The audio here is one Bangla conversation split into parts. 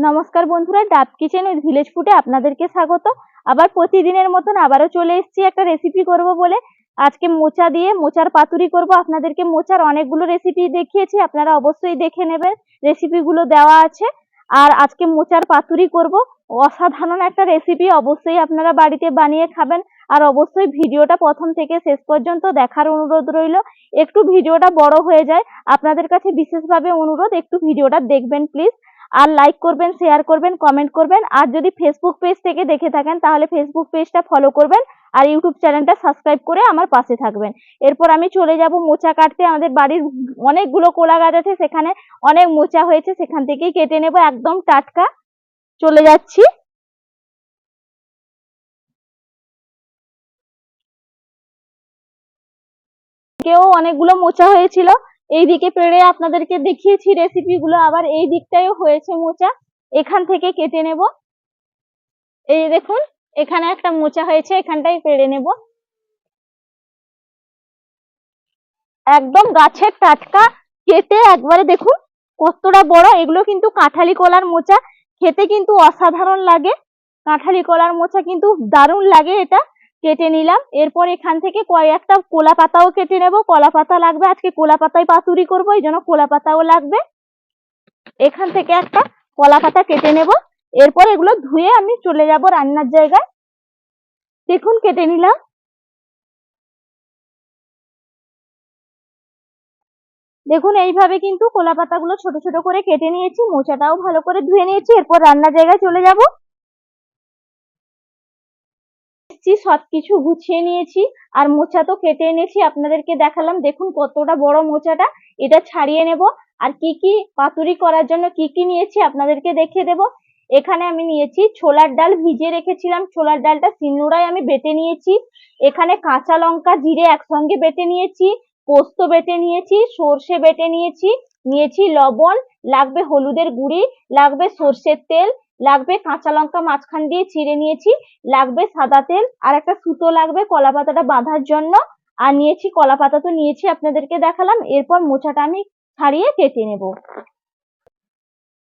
নমস্কার বন্ধুরা, ডাব কিচেন উইথ ভিলেজ ফুডে আপনাদেরকে স্বাগত। আবার প্রতিদিনের মতন আবারও চলে এসেছি একটা রেসিপি করব বলে। আজকে মোচা দিয়ে মোচার পাতুরি করব। আপনাদেরকে মোচার অনেকগুলো রেসিপি দেখিয়েছি, আপনারা অবশ্যই দেখে নেবেন। রেসিপিগুলো দেওয়া আছে। আর আজকে মোচার পাতুরি করব। অসাধারণ একটা রেসিপি অবশ্যই আপনারা বাড়িতে বানিয়ে খাবেন। আর অবশ্যই ভিডিওটা প্রথম থেকে শেষ পর্যন্ত দেখার অনুরোধ রইল। একটু ভিডিওটা বড় হয়ে যায়। আপনাদের কাছে বিশেষভাবে অনুরোধ, একটু ভিডিওটা দেখবেন প্লিজ আর লাইক করবেন শেয়ার করবেন কমেন্ট করবেন। আর যদি ফেসবুক পেজ থেকে দেখে থাকেন, তাহলে ফেসবুক পেজটা ফলো করবেন আর ইউটিউব চ্যানেলটা সাবস্ক্রাইব করে আমার পাশে থাকবেন। এরপর আমি চলে যাব মোচা কাটতে। আমাদের বাড়ির অনেকগুলো কোলা গাছ আছে, সেখানে অনেক মোচা হয়েছে। সেখান থেকেই কেটে নেব, একদম টাটকা। চলে যাচ্ছি। কেউ অনেকগুলো মোচা হয়েছিল। এইদিকে পেড়ে আপনাদেরকে দেখিয়েছি রেসিপি গুলো, আবার এই দিকটাও হয়েছে মোচা। এখান থেকে কেটে নেব। এই দেখুন, এখানে একটা মোচা হয়েছে, এখানটাই পেড়ে নেব। একদম গাছের টাটকা, কেটে একবারে দেখুন, কতটা বড়। এগুলো কিন্তু কাঁঠালি কলার মোচা। খেতে কিন্তু অসাধারণ লাগে। কাঁঠালি কলার মোচা কিন্তু দারুণ লাগে এটা। কেটে নিলাম। এরপর এখান থেকে কয়েকটা কোলা পাতাও কেটে নেব। কলা পাতা লাগবে। আজকে কোলা পাতায় পাতুরি করব, এই জন্য কোলা পাতাও লাগবে। এখান থেকে একটা কলা পাতা কেটে নেব। এরপর এগুলো ধুয়ে আমি চলে যাব রান্নার জায়গায়। দেখুন, কেটে নিলাম। দেখুন, এইভাবে কিন্তু কোলা পাতাগুলো ছোট ছোট করে কেটে নিয়েছি। মোচাটাও ভালো করে ধুয়ে নিয়েছি। এরপর রান্নার জায়গায় চলে যাব। এসছি সবকিছু গুছিয়ে নিয়েছি আর মোচা তো কেটে এনেছি, আপনাদেরকে দেখালাম। দেখুন কতটা বড় মোচাটা, এটা ছাড়িয়ে নেব। আর কি কি পাতুরি করার জন্য কি কি নিয়েছি আপনাদেরকে দেখিয়ে দেব। এখানে আমি নিয়েছি ছোলার ডাল ভিজিয়ে রেখেছিলাম। ছোলার ডালটা শিলনোড়ায় আমি বেটে নিয়েছি। এখানে কাঁচা লঙ্কা, জিরে একসঙ্গে বেটে নিয়েছি, পোস্ত বেটে নিয়েছি, সর্ষে বেটে নিয়েছি নিয়েছি লবণ, লাগবে হলুদের গুঁড়ি, লাগবে সর্ষের তেল লাগবে কাঁচা লঙ্কা মাঝখান দিয়ে চিড়ে নিয়েছি, লাগবে সাদা তেল, আর একটা সুতো লাগবে কলা পাতাটা বাঁধার জন্য। আর নিয়েছি কলা পাতা তো নিয়েছি, আপনাদেরকে দেখালাম। এরপর মোচাটা আমি ছাড়িয়ে কেটে নেব।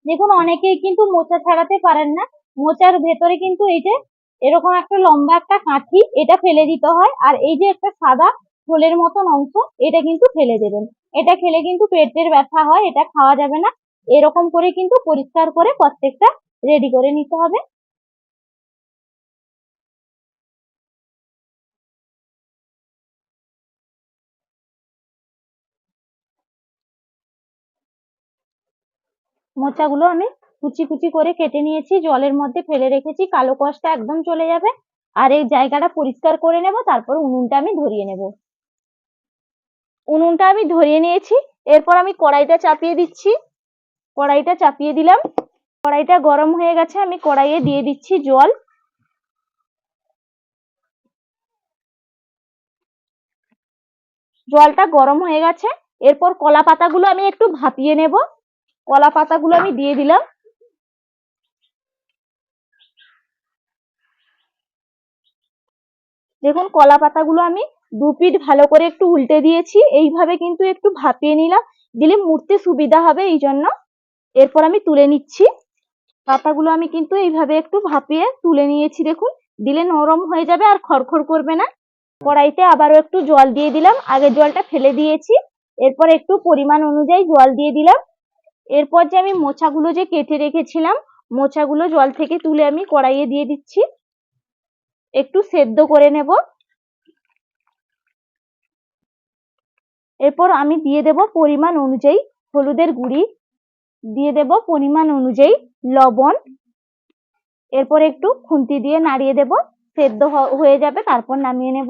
দেখুন, অনেকেই কিন্তু মোচা ছাড়াতে পারেন না। মোচার ভেতরে কিন্তু এই যে এরকম একটা লম্বা একটা কাঠি, এটা ফেলে দিতে হয়। আর এই যে একটা সাদা ফোলের মতন অংশ, এটা কিন্তু ফেলে দেবেন। এটা খেলে কিন্তু পেটের ব্যথা হয়, এটা খাওয়া যাবে না। এরকম করে কিন্তু পরিষ্কার করে প্রত্যেকটা রেডি করে নিতে হবে। মোচাগুলো আমি কুচি কুচি করে কেটে নিয়েছি, জলের মধ্যে ফেলে রেখেছি, কালো কষটা একদম চলে যাবে। আর এই জায়গাটা পরিষ্কার করে নেব, তারপর উনুনটা আমি ধরিয়ে নেব। উনুনটা আমি ধরিয়ে নিয়েছি, এরপর আমি কড়াইটা চাপিয়ে দিচ্ছি। কড়াইটা চাপিয়ে দিলাম। কড়াইটা গরম হয়ে গেছে, আমি কড়াইয়ে দিয়ে দিচ্ছি জল। জলটা গরম হয়ে গেছে, এরপর কলা পাতাগুলো আমি একটু ভাপিয়ে নেব। কলা পাতাগুলো আমি দিয়ে দিলাম। দেখুন, কলা পাতাগুলো আমি দু পিঠ ভালো করে একটু উল্টে দিয়েছি, এইভাবে কিন্তু একটু ভাপিয়ে নিলাম। দিলে মুড়তে সুবিধা হবে এই জন্য এরপর আমি তুলে নিচ্ছি। পাতাগুলো আমি কিন্তু এইভাবে একটু ভাপিয়ে তুলে নিয়েছি, দেখুন। দিলে নরম হয়ে যাবে আর খড়খড় করবে না। কড়াইতে আবারও একটু জল দিয়ে দিলাম। আগের জলটা ফেলে দিয়েছি। এরপর একটু পরিমাণ অনুযায়ী জল দিয়ে দিলাম। এরপর যে আমি মোচাগুলো যে কেটে রেখেছিলাম, মোচাগুলো জল থেকে তুলে আমি কড়াইয়ে দিয়ে দিচ্ছি। একটু সেদ্ধ করে নেব। এরপর আমি দিয়ে দেব পরিমাণ অনুযায়ী হলুদের গুঁড়ি। দিয়ে দেব পরিমাণ অনুযায়ী লবণ। এরপর একটু খুন্তি দিয়ে নাড়িয়ে দেব, সেদ্ধ হয়ে যাবে, তারপর নামিয়ে নেব।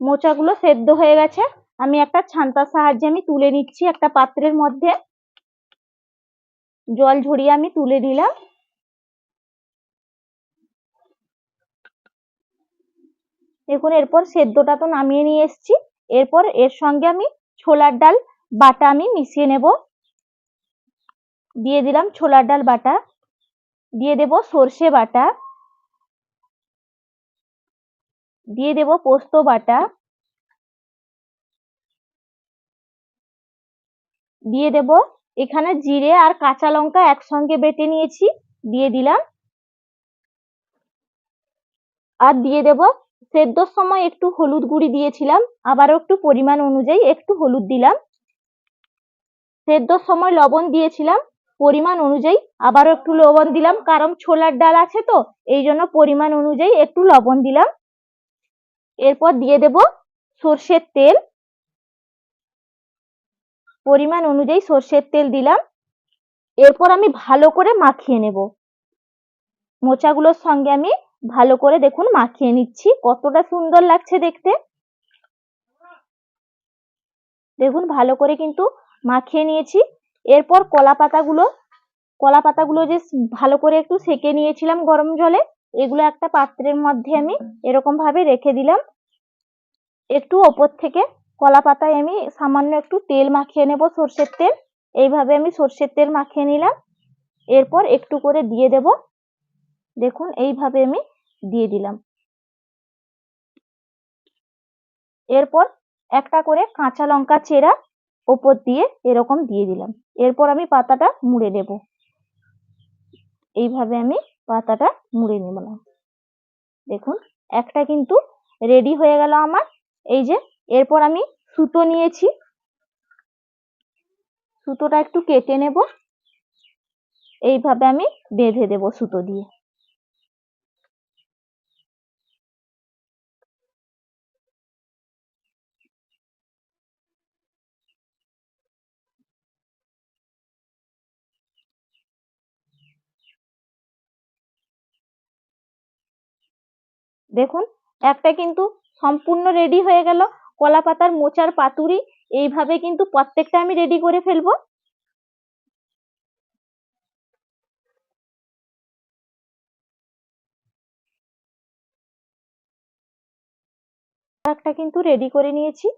মোচাগুলো সেদ্ধ হয়ে গেছে। আমি একটা ছান্তার সাহায্যে আমি তুলে নিচ্ছি একটা পাত্রের মধ্যে। জল ঝরিয়ে আমি তুলে দিলাম। দেখুন, এরপর সেদ্ধটা তো নামিয়ে নিয়ে এসছি। এরপর এর সঙ্গে আমি ছোলার ডাল বাটা আমি মিশিয়ে নেব। দিয়ে দিলাম ছোলার ডাল বাটা। দিয়ে দেব সর্ষে বাটা। দিয়ে দেব পোস্ত বাটা। দিয়ে দেব এখানে জিরে আর কাঁচা লঙ্কা একসঙ্গে বেটে নিয়েছি। দিয়ে দিলাম। আর দিয়ে দেব সেদ্ধর সময় একটু হলুদ গুঁড়ি দিয়েছিলাম। আবারও একটু পরিমাণ অনুযায়ী একটু হলুদ দিলাম। সেদ্ধর সময় লবণ দিয়েছিলাম। পরিমাণ অনুযায়ী আবারও একটু লবণ দিলাম, কারণ ছোলার ডাল আছে তো, এই জন্য পরিমাণ অনুযায়ী একটু লবণ দিলাম। এরপর দিয়ে দেব সর্ষের তেল। পরিমাণ অনুযায়ী সর্ষের তেল দিলাম। এরপর আমি ভালো করে মাখিয়ে নেব। মোচাগুলোর সঙ্গে আমি ভালো করে দেখুন মাখিয়ে নিচ্ছি, কতটা সুন্দর লাগছে দেখতে। দেখুন ভালো করে কিন্তু মাখিয়ে নিয়েছি। এরপর কলা পাতাগুলো কলা পাতাগুলো যে ভালো করে একটু সেকে নিয়েছিলাম গরম জলে, এগুলো একটা পাত্রের মধ্যে আমি এরকম ভাবে রেখে দিলাম। একটু ওপর থেকে কলা পাতায় আমি সামান্য একটু তেল মাখিয়ে নেব সর্ষের তেল, এইভাবে আমি সর্ষের তেল মাখিয়ে নিলাম। এরপর একটু করে দিয়ে দেব। দেখুন, এইভাবে আমি দিয়ে দিলাম। এরপর একটা করে কাঁচা লঙ্কা চেরা ওপর দিয়ে এরকম দিয়ে দিলাম। এরপর আমি পাতাটা মুড়ে দেব এইভাবে আমি পাতাটা মুড়ে নিলাম। দেখুন, একটা কিন্তু রেডি হয়ে গেল আমার। এই যে, এরপর আমি সুতো নিয়েছি। সুতোটা একটু কেটে নেব। এইভাবে আমি বেঁধে দেব সুতো দিয়ে। দেখুন, একটা কিন্তু সম্পূর্ণ রেডি হয়ে গেল। কলা পাতার মোচার পাতুরি, এইভাবে কিন্তু প্রত্যেকটা আমি রেডি করে ফেলব। একটা কিন্তু রেডি করে নিয়েছি।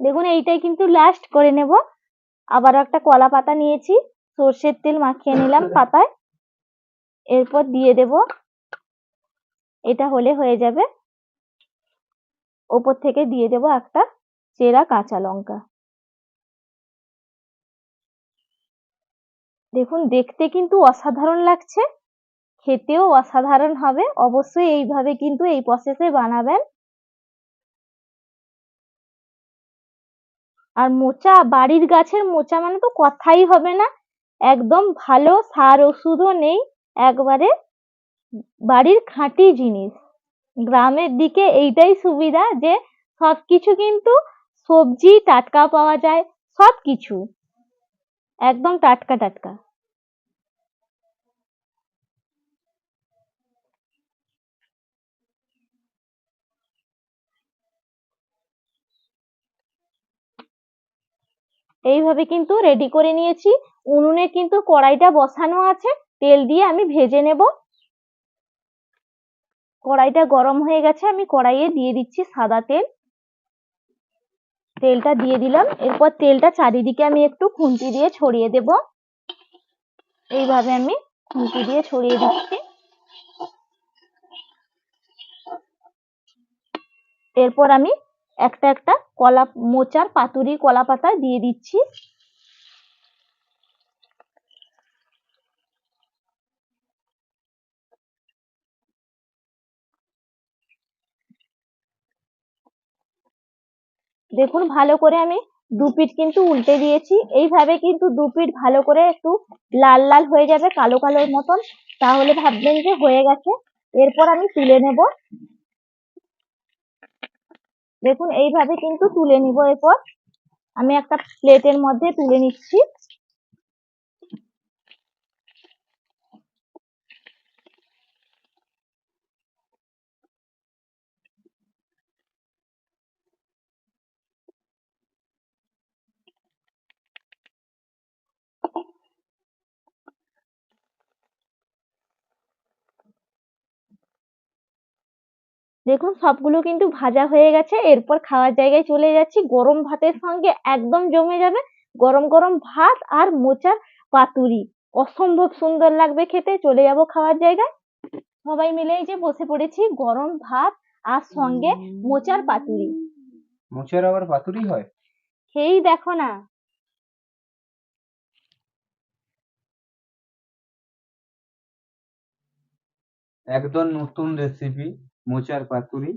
দেখুন এইটাই কিন্তু লাস্ট করে নেব। আবার একটা কলা পাতা নিয়েছি সর্ষের তেল মাখিয়ে নিলাম পাতায়। এরপর দিয়ে দেব। এটা হলে হয়ে যাবে। ওপর থেকে দিয়ে দেব একটা চেরা কাঁচা লঙ্কা। দেখুন দেখতে কিন্তু অসাধারণ লাগছে। খেতেও অসাধারণ হবে। অবশ্যই এইভাবে কিন্তু এই প্রসেসে বানাবেন। আর মোচা, বাড়ির গাছের মোচা মানে তো কথাই হবে না। একদম ভালো সার ওষুধও নেই, একবারে বাড়ির খাঁটি জিনিস। গ্রামের দিকে এইটাই সুবিধা যে সব কিছু কিন্তু সবজি, টাটকা পাওয়া যায় সব কিছু একদম টাটকা টাটকা। এইভাবে কিন্তু রেডি করে নিয়েছি। উনুনে কিন্তু কড়াইটা বসানো আছে। তেল দিয়ে আমি ভেজে নেব। কড়াইটা গরম হয়ে গেছে, আমি কড়াইয়ে দিয়ে দিচ্ছি সাদা তেল। তেলটা দিয়ে দিলাম। এরপর তেলটা চারিদিকে আমি একটু খুন্তি দিয়ে ছড়িয়ে দেব। এইভাবে আমি খুন্তি দিয়ে ছড়িয়ে দিচ্ছি। এরপর আমি একটা একটা কলা মোচার পাতুরি কলা পাতা দিয়ে দিচ্ছি। দেখুন, ভালো করে আমি দু পিঠ কিন্তু উল্টে দিয়েছি। এইভাবে কিন্তু দু পিঠ ভালো করে একটু লাল লাল হয়ে যাবে, কালো কালোর মতন। তাহলে ভাববেন যে হয়ে গেছে। এরপর আমি তুলে নেব। দেখুন এইভাবে কিন্তু তুলে নিব এরপর। আমি একটা প্লেটের মধ্যে তুলে নিচ্ছি। দেখুন সবগুলো কিন্তু ভাজা হয়ে গেছে। এরপর খাওয়ার জায়গায় চলে যাচ্ছি। গরম ভাতের সঙ্গে একদম জমে যাবে গরম গরম ভাত আর মোচার পাতুরি। অসম্ভব সুন্দর লাগবে খেতে। চলে যাব খাওয়ার জায়গায়। সবাই মিলে এই যে বসে পড়েছি গরম ভাত আর সঙ্গে মোচার পাতুরি। মোচার আবার পাতুরি হয়? খেয়েই দেখো না। একদম নতুন রেসিপি মোচার পাতুরি।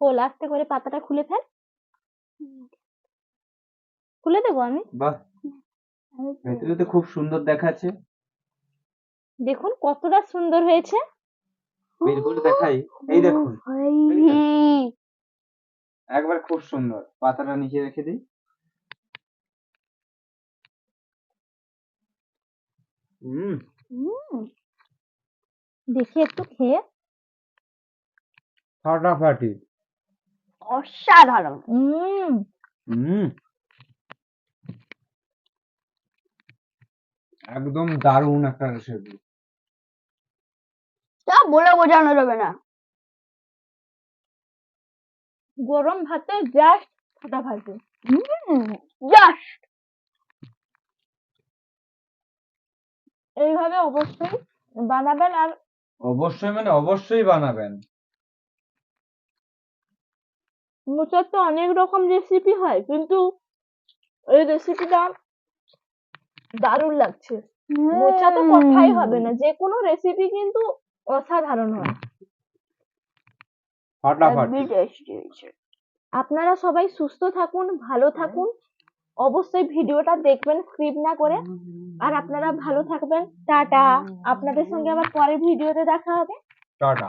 খোল আস্তে করে পাতাটা খুলে ফেল। খুলে দেবো আমি? বাহ! ভেতরে তো খুব সুন্দর দেখাচ্ছে। দেখুন কতটা সুন্দর হয়েছে। বের করে দেখাই। এই দেখুন। একবার খুব সুন্দর। পাতাটা নিচে রেখে দিই। হুম হুম দেখি একটু খেয়ে। ফাটাফাটি অসাধারণ। হুম হুম একদম দারুণ একটা রেসিপি তা বলে বোঝানো যাবে না। গরম ভাতে জাস্ট ফাটাফাটি জাস্ট এইভাবে অবশ্যই বানাবেন আর অবশ্যই মানে অবশ্যই বানাবেন। মোচার তো অনেক রকম রেসিপি হয় কিন্তু এই রেসিপিটা দারুণ লাগছে। মোচা তো কথাই হবে না যে কোনো রেসিপি কিন্তু অসাধারণ হয়। আপনারা সবাই সুস্থ থাকুন ভালো থাকুন। অবশ্যই ভিডিওটা দেখবেন স্কিপ না করে। আর আপনারা ভালো থাকবেন। টাটা। আপনাদের সঙ্গে আবার পরের ভিডিওতে দেখা হবে। টাটা।